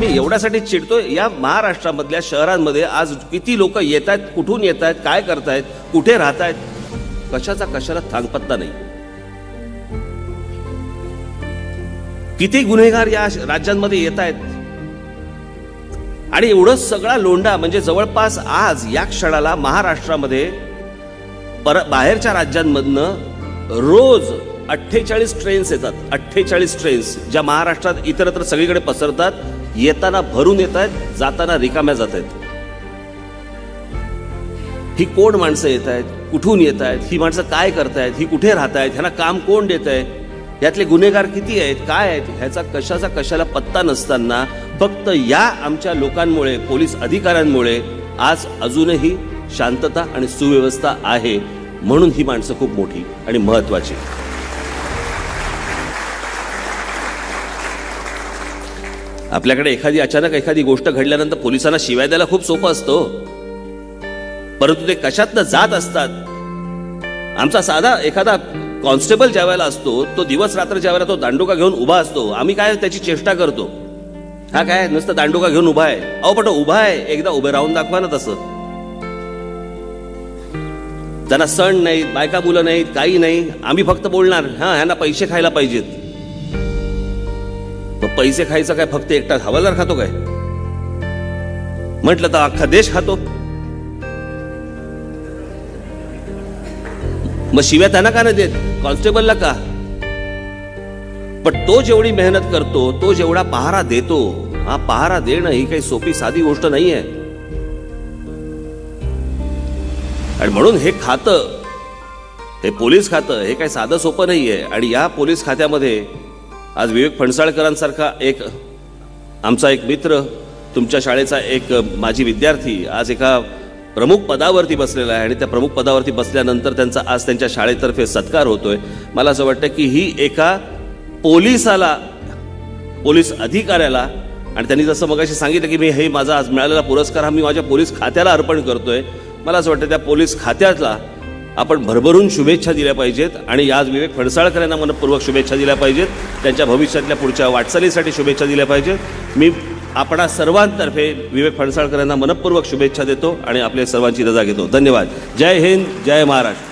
मी एवढ्यासाठी चिडतो या महाराष्ट्रामधल्या शहरांमध्ये आज किती लोक येत आहेत कुठून येत आहेत काय करतायत कुठे राहत आहेत कशाचा कशाला थांगपत्ता नाही. किती गुन्हेगार या राज्यांमध्ये येत आहेत आणि एवढं सगळा लोंढा म्हणजे जवळपास आज या क्षणाला महाराष्ट्रामध्ये पर बाहेरच्या राज्यांमधनं रोज अठ्ठेचाळीस ट्रेन्स येतात. अठ्ठेचाळीस ट्रेन्स ज्या महाराष्ट्रात इतरत्र सगळीकडे पसरतात येताना भरून येत आहेत जाताना रिकाम्या जात आहेत. ही कोण माणसं येत आहेत? कुठून येत आहेत? ही माणसं काय करतायत ही कुठे राहत आहेत? ह्यांना काम कोण देत आहे? यातले गुन्हेगार किती आहेत? काय आहेत? ह्याचा कशाचा कशाला पत्ता नसताना फक्त या आमच्या लोकांमुळे पोलीस अधिकाऱ्यांमुळे आज अजूनही शांतता आणि सुव्यवस्था आहे म्हणून ही माणसं खूप मोठी आणि महत्वाची. आपल्याकडे एखादी अचानक एखादी गोष्ट घडल्यानंतर पोलिसांना शिवाय द्यायला खूप सोपं असतो हो. परंतु ते कशातनं जात असतात? आमचा साधा एखादा कॉन्स्टेबल ज्या वेळेला असतो तो दिवस रात्र ज्या वेळेला तो दांडुका घेऊन उभा असतो. आम्ही काय त्याची चेष्टा करतो? हा काय? नुसतं दांडुका घेऊन उभा आहे. अहो पण उभा आहे. एकदा उभे राहून दाखवा ना तसं. त्यांना सण नाहीत बायका मुलं नाहीत काही नाही. आम्ही फक्त बोलणार. हा ह्यांना पैसे खायला पाहिजेत. पैसे खायचं काय? फक्त एकटाच हवालदार खातो काय? म्हटलं तर अख्खा देश खातो. मग शिव्या त्यांना का नाही देत? कॉन्स्टेबलला का? पण तो जेवढी मेहनत करतो तो जेवढा पहारा देतो हा पहारा देणं ही काही सोपी साधी गोष्ट नाही आहे आणि म्हणून हे खातं हे पोलीस खातं हे काही साधं सोपं नाही आहे आणि या पोलीस खात्यामध्ये आज विवेक फणसाळकरांसारखा एक आमचा एक मित्र तुमच्या शाळेचा एक माजी विद्यार्थी आज एका प्रमुख पदावरती बसलेला आहे आणि त्या प्रमुख पदावरती बसल्यानंतर त्यांचा आज त्यांच्या शाळेतर्फे सत्कार होतोय. मला असं वाटतं की ही एका पोलिसाला पोलीस अधिकाऱ्याला आणि त्यांनी जसं मगाशी सांगितलं की मी हे माझा आज मिळालेला पुरस्कार हा मी माझ्या पोलीस खात्याला अर्पण करतोय. मला असं वाटतं त्या पोलीस खात्याला आपण भरभरून शुभेच्छा दिल्या पाहिजेत आणि आज विवेक फणसाळकर यांना मनपूर्वक शुभेच्छा दिल्या पाहिजेत. त्यांच्या भविष्यातल्या पुढच्या वाटचालीसाठी शुभेच्छा दिल्या पाहिजेत. मी आपणा सर्वांतर्फे विवेक फणसाळकर यांना मनपूर्वक शुभेच्छा देतो आणि आपल्या सर्वांची रजा घेतो. धन्यवाद. जय हिंद जय महाराष्ट्र.